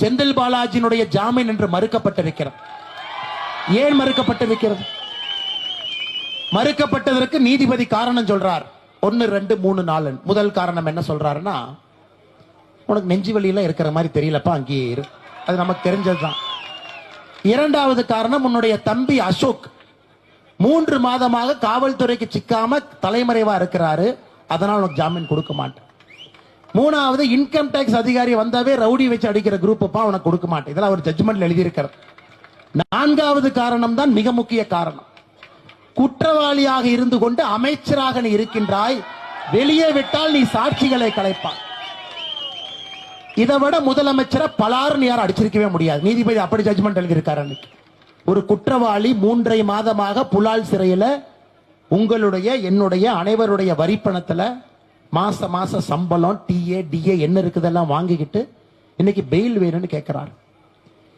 செந்தில் பாலாஜியினுடைய ஜாமீன் என்று மறுக்கப்பட்டிருக்கிறது. ஏன் மறுக்கப்பட்டிருக்கிறது? மறுக்கப்பட்டதற்கு நீதிபதி காரணம் சொல்றார். ஒன்னு ரெண்டு மூணு நாலு. முதல் காரணம் என்ன சொல்றாருன்னா உனக்கு நெஞ்சு வழியெல்லாம் இருக்கிற மாதிரி தெரியலப்பா அங்கேயே இரு. அது நமக்கு தெரிஞ்சதுதான். இரண்டாவது காரணம் உன்னுடைய தம்பி அசோக் மூன்று மாதமாக காவல்துறைக்கு சிக்காம தலைமறைவா இருக்கிறாரு. அதனால் உனக்கு ஜாமீன் கொடுக்க மாட்டேன். மூணாவது இன்கம் டேக்ஸ் அதிகாரி வந்தாவே ரவுடி வச்சு அடிக்கிற குரூப்பப்பா அவனை கொடுக்க மாட்டேன். இதெல்லாம் அவர் ஜட்ஜ்மெண்ட்ல எழுதியிருக்கிறார் நான்காவது காரணம் தான் மிக முக்கிய காரணம். குற்றவாளியாக இருந்து கொண்டு அமைச்சராக நீ இருக்கின்றாய் வெளியே விட்டால் நீ சாட்சிகளை கலைப்பாய். இதை விட முதலமைச்சரை பலாருன்னு யாரும் அடிச்சிருக்கவே முடியாது. நீதிபதி அப்படி ஜட்ஜ்மெண்ட் எழுதியிருக்காரு அன்னைக்கு. ஒரு குற்றவாளி மூன்றை மாதமாக புலால் சிறையில உங்களுடைய என்னுடைய அனைவருடைய வரிப்பணத்துல மாச மாச சம்பளம் டிஏ டிஏ என்ன இருக்குதெல்லாம் வாங்கிக்கிட்டு இன்னைக்கு பெயில் வேணும்னு கேட்கிறார்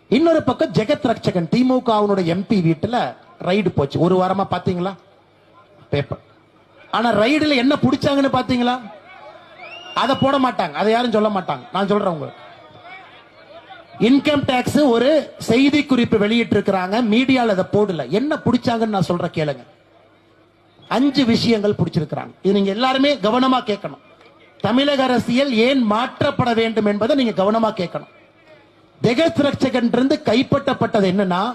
இன்னொரு பக்கம் ஜெகத் ரட்சகன் திமுகவினுடைய எம்பி வீட்டுல ரைடு போச்சு. ஒரு வாரமா பாத்தீங்களா? பேப்பர் ஆனா ரைடுல என்ன பிடிச்சாங்கன்னு பாத்தீங்களா? அதை போட மாட்டாங்க. அதை யாரும் சொல்ல மாட்டாங்க. நான் சொல்றேன் உங்களுக்கு. இன்கம் டாக்ஸ் ஒரு செய்தி குறிப்பு வெளியிட்டு இருக்கிறாங்க மீடியால அதை போடல. என்ன பிடிச்சாங்கன்னு நான் சொல்றேன் கேளுங்க. அஞ்சு விஷயங்கள் பிடிச்சிருக்கிறாங்க. இது நீங்க எல்லாருமே கவனமா கேட்கணும். தமிழக அரசியல் ஏன் மாற்றப்பட வேண்டும் என்பதை நீங்க கவனமா கேட்கணும். ஜெகத் இருந்து கைப்பற்றப்பட்டது என்னன்னா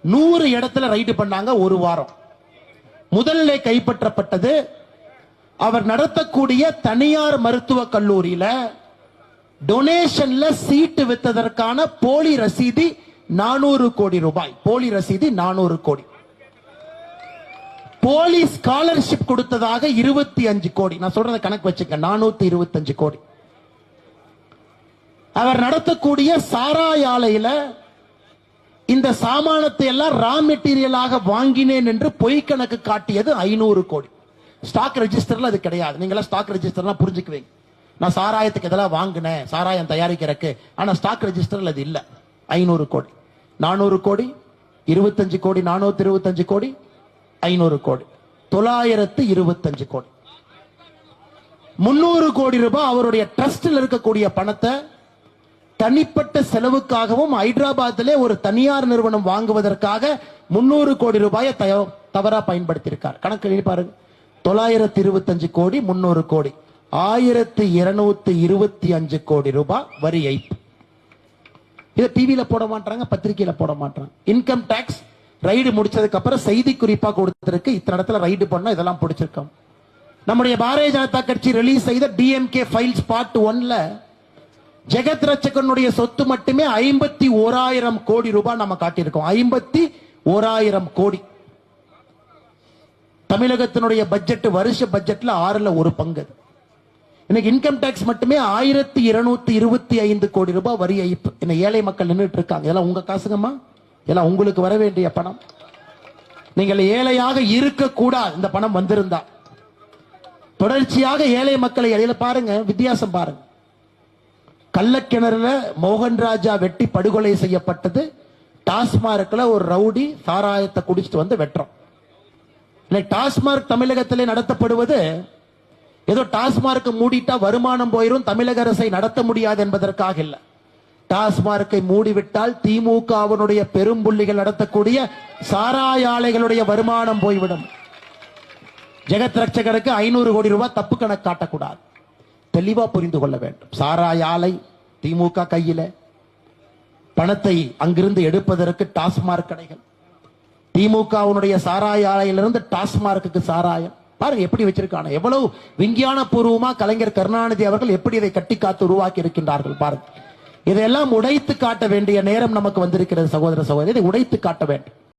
நூறு இடத்துல ரைடு பண்ணாங்க ஒரு வாரம். முதல்ல கைப்பற்றப்பட்டது அவர் நடத்தக்கூடிய தனியார் மருத்துவக் கல்லூரியில டொனேஷன்ல சீட்டு வித்ததற்கான போலி ரசீதி நானூறு கோடி ரூபாய். போலி ரசீதி நானூறு கோடி. போலி ஸ்காலர்ஷிப் கொடுத்ததாக இருபத்தி அஞ்சு கோடி. நான் சொல்றத கணக்கு வச்சுக்க நானூத்தி இருபத்தஞ்சு கோடி. அவர் நடத்தக்கூடிய சாராய ஆலையில இந்த சாமானத்தை எல்லாம் ரா மெட்டீரியலாக வாங்கினேன் என்று பொய் கணக்கு காட்டியது ஐநூறு கோடி. ஸ்டாக் ரெஜிஸ்டர்ல அது கிடையாது. நீங்க ஸ்டாக் ரெஜிஸ்டர்லாம் புரிஞ்சுக்குவீங்க. நான் சாராயத்துக்கு இதெல்லாம் வாங்கினேன்? சாராயம் தயாரிக்கிறக்கு ஆனா ஸ்டாக் ரெஜிஸ்டர்ல அது இல்லை. ஐநூறு கோடி. நானூறு கோடி. இருபத்தஞ்சு கோடி. நானூத்தி இருபத்தஞ்சு கோடி. ஐநூறு கோடி. தொள்ளாயிரத்து இருபத்தஞ்சு கோடி. முன்னூறு கோடி ரூபாய் அவருடைய ட்ரஸ்டில் இருக்கக்கூடிய பணத்தை தனிப்பட்ட செலவுக்காகவும் ஹைதராபாத்திலே ஒரு தனியார் நிறுவனம் வாங்குவதற்காக முன்னூறு கோடி ரூபாயை தவறா பயன்படுத்தியிருக்கார். கணக்கு பாருங்க. தொள்ளாயிரத்தி இருபத்தஞ்சு கோடி முன்னூறு கோடி. ஆயிரத்தி இருநூத்தி இருபத்தி அஞ்சு கோடி ரூபாய் வரி ஏய்ப்பு. இதை டிவியில போட மாட்டாங்க பத்திரிகையில போட மாட்டாங்க இன்கம் டாக்ஸ் ரைடு முடிச்சதுக்கு அப்புறம் செய்தி குறிப்பா கொடுத்திருக்கு. இத்தனை இடத்துல ரைடு பண்ணா இதெல்லாம் பிடிச்சிருக்கோம். நம்முடைய பாரதிய ஜனதா கட்சி ரிலீஸ் செய்த டிஎம்கே ஃபைல்ஸ் பார்ட் ஒன்ல ஜெகத் ரட்சகனுடைய சொத்து மட்டுமே ஐம்பத்தி ஓராயிரம் கோடி ரூபாய் நம்ம காட்டியிருக்கோம். ஐம்பத்தி ஓராயிரம் கோடி. தமிழகத்தினுடைய பட்ஜெட் வருஷ பட்ஜெட்ல ஆறுல ஒரு பங்கு. இன்னைக்கு இன்கம் டேக்ஸ் மட்டுமே ஆயிரத்தி இருநூத்தி இருபத்தி ஐந்து கோடி ரூபாய் வரி ஐப்பு இந்த ஏழை மக்கள் நின்றுட்டு இருக்காங்க. இதெல்லாம் உங்க காசுங்கம்மா? ஏன்னா உங்களுக்கு வர வேண்டிய பணம். நீங்கள் ஏழையாக இருக்கக்கூடாது இந்த பணம் வந்திருந்தா. தொடர்ச்சியாக ஏழை மக்களை இடையில பாருங்க வித்தியாசம் பாருங்க. கள்ளக்கிணறுல மோகன் ராஜா வெட்டி படுகொலை செய்யப்பட்டது. டாஸ்மார்க்ல ஒரு ரவுடி சாராயத்தை குடிச்சிட்டு வந்து வெட்டுறோம் இல்லை டாஸ்மார்க் தமிழகத்திலே நடத்தப்படுவது ஏதோ டாஸ்மார்க் மூடிட்டா வருமானம் போயிரும் தமிழக அரசை நடத்த முடியாது என்பதற்காக இல்லை. டாஸ்மார்க்கை மூடிவிட்டால் திமுகவினுடைய பெரும்புள்ளிகள் நடத்தக்கூடிய சாராய ஆலைகளுடைய வருமானம் போய்விடும். ஜெகத் ரட்சகருக்கு ஐநூறு கோடி ரூபாய் தப்பு கணக்கு காட்டக்கூடாது. தெளிவா புரிந்து கொள்ள வேண்டும். சாராய ஆலை திமுக கையில பணத்தை அங்கிருந்து எடுப்பதற்கு டாஸ்மார்க் கடைகள். திமுகவுடைய சாராய ஆலையிலிருந்து டாஸ்மார்க்குக்கு சாராயம். பாருங்க எப்படி வச்சிருக்கான. எவ்வளவு விஞ்ஞான பூர்வமா கலைஞர் கருணாநிதி அவர்கள் எப்படி இதை கட்டி காத்து உருவாக்கி இருக்கின்றார்கள் பாருங்க. இதையெல்லாம் உடைத்து காட்ட வேண்டிய நேரம் நமக்கு வந்திருக்கிறது சகோதர சகோதரி. இதை உடைத்து காட்ட வேண்டும்.